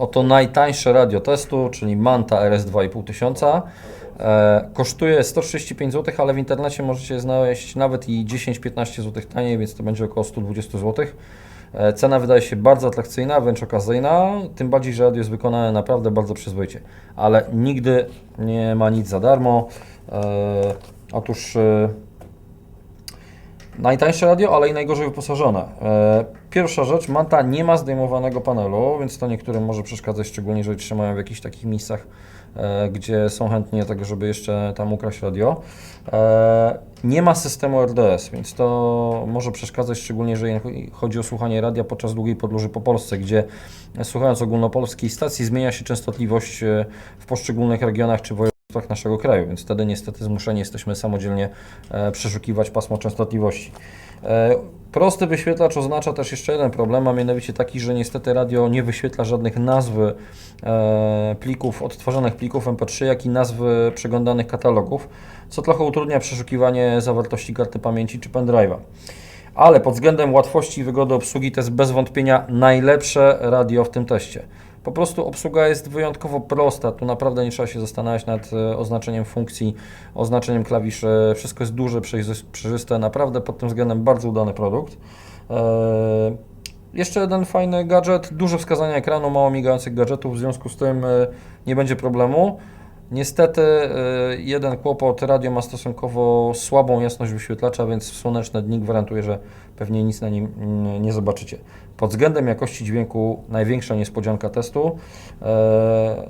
Oto najtańsze radio testu, czyli Manta RS 2500. E, kosztuje 135 zł, ale w internecie możecie znaleźć nawet i 10-15 zł taniej, więc to będzie około 120 zł. E, Cena wydaje się bardzo atrakcyjna, wręcz okazyjna, tym bardziej, że radio jest wykonane naprawdę bardzo przyzwoicie. Ale nigdy nie ma nic za darmo. E, otóż e, Najtańsze radio, ale i najgorzej wyposażone. E, Pierwsza rzecz, Manta nie ma zdejmowanego panelu, więc to niektórym może przeszkadzać, szczególnie jeżeli trzymają w jakichś takich miejscach, e, gdzie są chętni do tego, żeby jeszcze tam ukraść radio. E, Nie ma systemu RDS, więc to może przeszkadzać, szczególnie jeżeli chodzi o słuchanie radia podczas długiej podróży po Polsce, gdzie słuchając ogólnopolskiej stacji zmienia się częstotliwość w poszczególnych regionach czy województwach naszego kraju, więc wtedy niestety zmuszeni jesteśmy samodzielnie e, przeszukiwać pasmo częstotliwości. E, Prosty wyświetlacz oznacza też jeszcze jeden problem, a mianowicie taki, że niestety radio nie wyświetla żadnych nazwy e, plików, odtworzonych plików MP3, jak i nazwy przeglądanych katalogów, co trochę utrudnia przeszukiwanie zawartości karty pamięci czy pendrive'a. Ale pod względem łatwości i wygody obsługi to jest bez wątpienia najlepsze radio w tym teście. Po prostu obsługa jest wyjątkowo prosta. Tu naprawdę nie trzeba się zastanawiać nad e, oznaczeniem funkcji, oznaczeniem klawiszy. Wszystko jest duże, przejrzyste-. Naprawdę pod tym względem bardzo udany produkt. E, Jeszcze jeden fajny gadżet, duże wskazania ekranu, mało migających gadżetów, w związku z tym e, nie będzie problemu. Niestety e, jeden kłopot, radio ma stosunkowo słabą jasność wyświetlacza, więc w słoneczne dni gwarantuję, że pewnie nic na nim nie zobaczycie. Pod względem jakości dźwięku największa niespodzianka testu. E,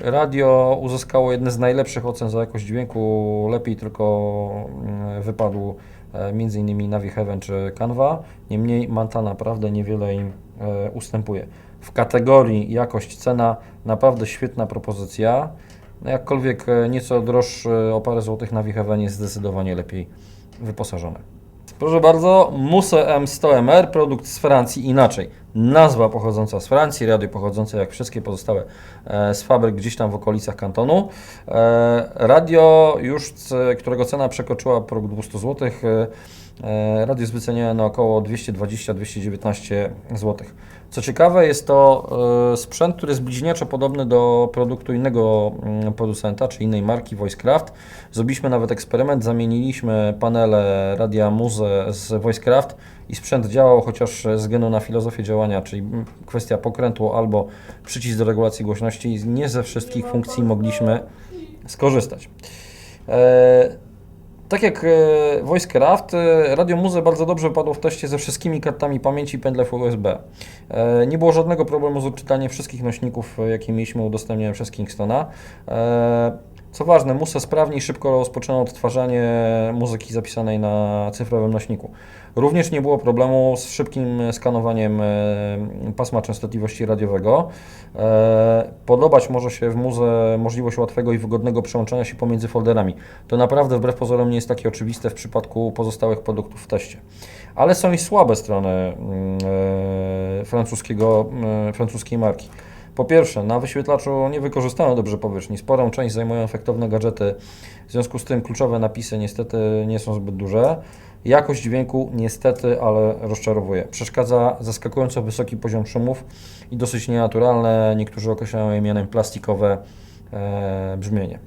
Radio uzyskało jedne z najlepszych ocen za jakość dźwięku, lepiej tylko mm, wypadł między innymi Navi Heaven czy Canva. Niemniej Manta naprawdę niewiele im ustępuje. W kategorii jakość cena naprawdę świetna propozycja. No jakkolwiek e, nieco droższy o parę złotych Navi Heaven jest zdecydowanie lepiej wyposażony. Proszę bardzo, Muse M100MR, produkt z Francji inaczej. Nazwa pochodząca z Francji, radio pochodzące jak wszystkie pozostałe e, z fabryk gdzieś tam w okolicach kantonu. E, radio już, którego cena przekroczyła próg 200 zł. Radio jest wycenione na około 220-219 zł. Co ciekawe, jest to e, sprzęt, który jest bliźniaczo podobny do produktu innego mm, producenta, czy innej marki Voicecraft. Zrobiliśmy nawet eksperyment, zamieniliśmy panele radia Muze z Voicecraft i sprzęt działał, chociaż ze względu na filozofię działania, czyli kwestia pokrętlu albo przycisk do regulacji głośności, nie ze wszystkich funkcji mogliśmy skorzystać. E, tak jak e, Voicecraft, e, Radio Muze bardzo dobrze wypadło w teście ze wszystkimi kartami pamięci pendrive USB. E, nie było żadnego problemu z odczytaniem wszystkich nośników, jakie mieliśmy udostępnione przez Kingstona. Co ważne, Muse sprawnie i szybko rozpoczęło odtwarzanie muzyki zapisanej na cyfrowym nośniku. Również nie było problemu z szybkim skanowaniem e, pasma częstotliwości radiowego. E, Podobać może się w muze możliwość łatwego i wygodnego przełączania się pomiędzy folderami. To naprawdę wbrew pozorom nie jest takie oczywiste w przypadku pozostałych produktów w teście. Ale są i słabe strony mm, e, francuskiego, e, francuskiej marki. Po pierwsze, na wyświetlaczu nie wykorzystano dobrze powierzchni. Sporą część zajmują efektowne gadżety, w związku z tym kluczowe napisy niestety nie są zbyt duże. Jakość dźwięku niestety, ale rozczarowuje. Przeszkadza zaskakująco wysoki poziom szumów i dosyć nienaturalne, niektórzy określają je mianem plastikowe e, brzmienie.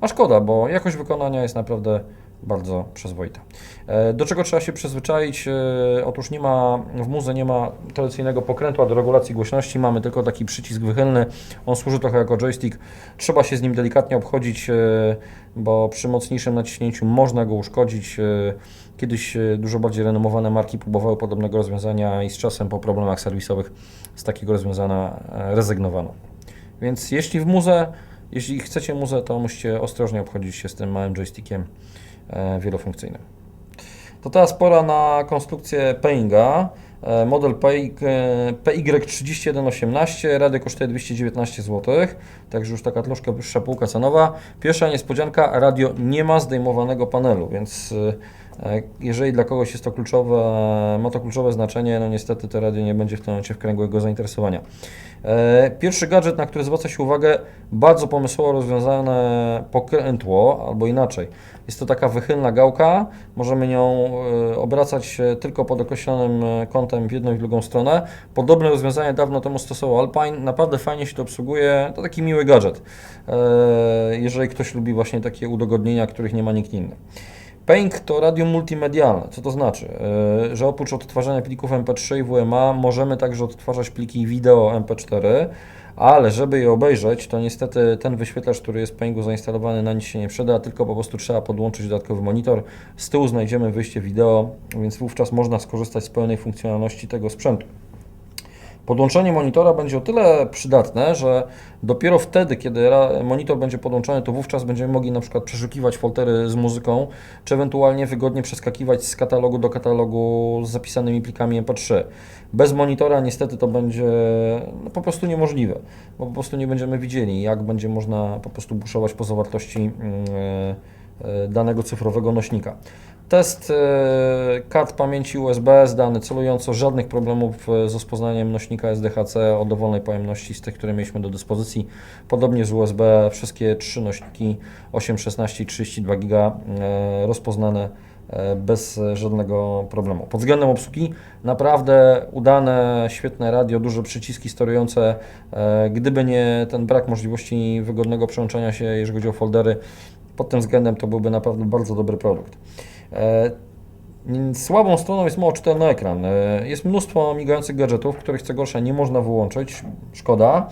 A szkoda, bo jakość wykonania jest naprawdę bardzo przyzwoita. E, Do czego trzeba się przyzwyczaić? E, Otóż nie ma, w muze nie ma tradycyjnego pokrętła do regulacji głośności, mamy tylko taki przycisk wychylny. On służy trochę jako joystick. Trzeba się z nim delikatnie obchodzić, e, bo przy mocniejszym naciśnięciu można go uszkodzić. Kiedyś dużo bardziej renomowane marki próbowały podobnego rozwiązania i z czasem po problemach serwisowych z takiego rozwiązania rezygnowano. Więc jeśli w muze, jeśli chcecie muzę, to musicie ostrożnie obchodzić się z tym małym joystickiem e, wielofunkcyjnym. To teraz pora na konstrukcję Painga. E, Model PY, e, PY3118, radio kosztuje 219 zł, także już taka troszkę wyższa półka cenowa. Pierwsza niespodzianka, radio nie ma zdejmowanego panelu, więc E, Jeżeli dla kogoś jest to kluczowe, ma to kluczowe znaczenie, no niestety to radio nie będzie w tym momencie w kręgu jego zainteresowania. E, Pierwszy gadżet, na który zwraca się uwagę, bardzo pomysłowo rozwiązane pokrętło, albo inaczej. Jest to taka wychylna gałka, możemy nią e, obracać e, tylko pod określonym e, kątem w jedną i w drugą stronę. Podobne rozwiązanie dawno temu stosował Alpine, naprawdę fajnie się to obsługuje, to taki miły gadżet, e, jeżeli ktoś lubi właśnie takie udogodnienia, których nie ma nikt inny. Pęk to radio multimedialne. Co to znaczy? Yy, Że oprócz odtwarzania plików MP3 i WMA możemy także odtwarzać pliki wideo MP4, ale żeby je obejrzeć, to niestety ten wyświetlacz, który jest w Pęgu zainstalowany, na nic się nie przyda, tylko po prostu trzeba podłączyć dodatkowy monitor. Z tyłu znajdziemy wyjście wideo, więc wówczas można skorzystać z pełnej funkcjonalności tego sprzętu. Podłączenie monitora będzie o tyle przydatne, że dopiero wtedy, kiedy monitor będzie podłączony, to wówczas będziemy mogli na przykład przeszukiwać foldery z muzyką, czy ewentualnie wygodnie przeskakiwać z katalogu do katalogu z zapisanymi plikami MP3. Bez monitora niestety to będzie no, po prostu niemożliwe, bo po prostu nie będziemy widzieli, jak będzie można po prostu buszować po zawartości e, danego cyfrowego nośnika. Test e, kart pamięci USB zdany celująco, żadnych problemów e, z rozpoznaniem nośnika SDHC o dowolnej pojemności z tych, które mieliśmy do dyspozycji. Podobnie z USB, wszystkie trzy nośniki 8, 16 i 32 GB e, rozpoznane bez żadnego problemu. Pod względem obsługi naprawdę udane, świetne radio, duże przyciski sterujące. Gdyby nie ten brak możliwości wygodnego przełączania się, jeżeli chodzi o foldery, pod tym względem to byłby naprawdę bardzo dobry produkt. E, Słabą stroną jest mało czytelny ekran. E, Jest mnóstwo migających gadżetów, których co gorsza nie można wyłączyć. Szkoda.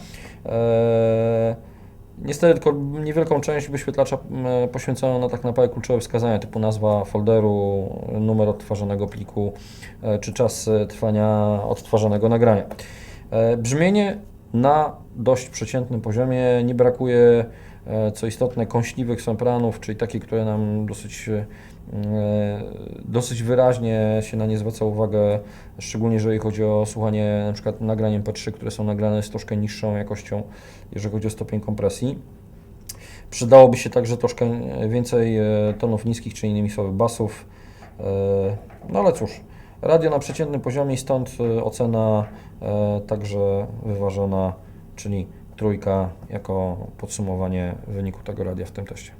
E, Niestety tylko niewielką część wyświetlacza poświęcono na tak naprawdę kluczowe wskazania typu nazwa folderu, numer odtwarzanego pliku czy czas trwania odtwarzanego nagrania. Brzmienie na dość przeciętnym poziomie, nie brakuje co istotne kąśliwych sopranów, czyli takie, które nam dosyć, e, dosyć wyraźnie się na nie zwraca uwagę, szczególnie jeżeli chodzi o słuchanie na przykład nagrań MP3, które są nagrane z troszkę niższą jakością, jeżeli chodzi o stopień kompresji. Przydałoby się także troszkę więcej e, tonów niskich, czy innymi słowy basów. E, No ale cóż, radio na przeciętnym poziomie, stąd e, ocena e, także wyważona, czyli trójka jako podsumowanie wyniku tego radia w tym teście.